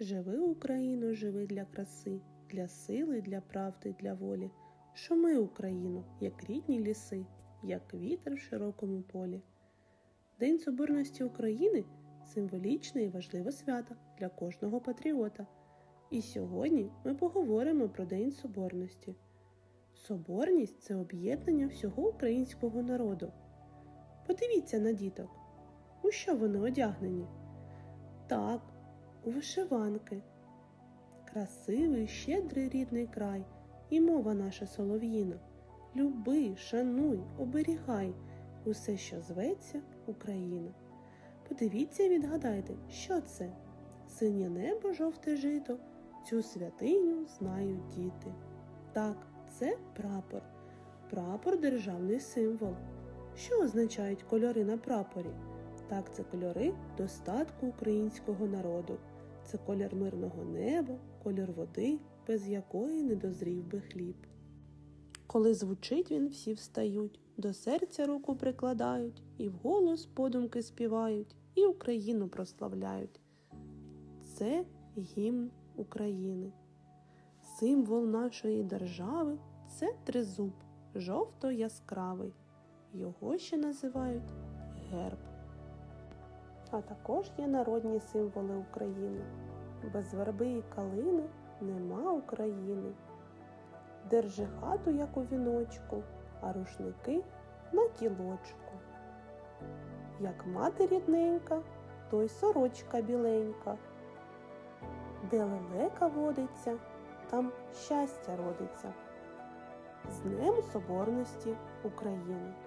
Живи, Україно, живи для краси, для сили, для правди, для волі. Шуми, Україну, як рідні ліси, як вітер в широкому полі. День Соборності України символічне і важливе свято для кожного патріота. І сьогодні ми поговоримо про День Соборності. Соборність це об'єднання всього українського народу. Подивіться на діток, у що вони одягнені? Так, вишиванки. Красивий, щедрий рідний край, і мова наша солов'їна. Люби, шануй, оберігай усе, що зветься Україна. Подивіться і відгадайте, що це? Синє небо, жовте жито, цю святиню знають діти. Так, це прапор. Прапор державний символ. Що означають кольори на прапорі? Так, це кольори достатку українського народу. Це колір мирного неба, колір води, без якої не дозрів би хліб. Коли звучить він, всі встають, до серця руку прикладають, і вголос подумки співають, і Україну прославляють. Це гімн України. Символ нашої держави це тризуб, жовто яскравий. Його ще називають герб. А також є народні символи України. Без верби і калини нема України. Держи хату, як у віночку, а рушники на тілочку. Як мати рідненька, то й сорочка біленька. Де лелека водиться, там щастя родиться. З Днем Соборності України!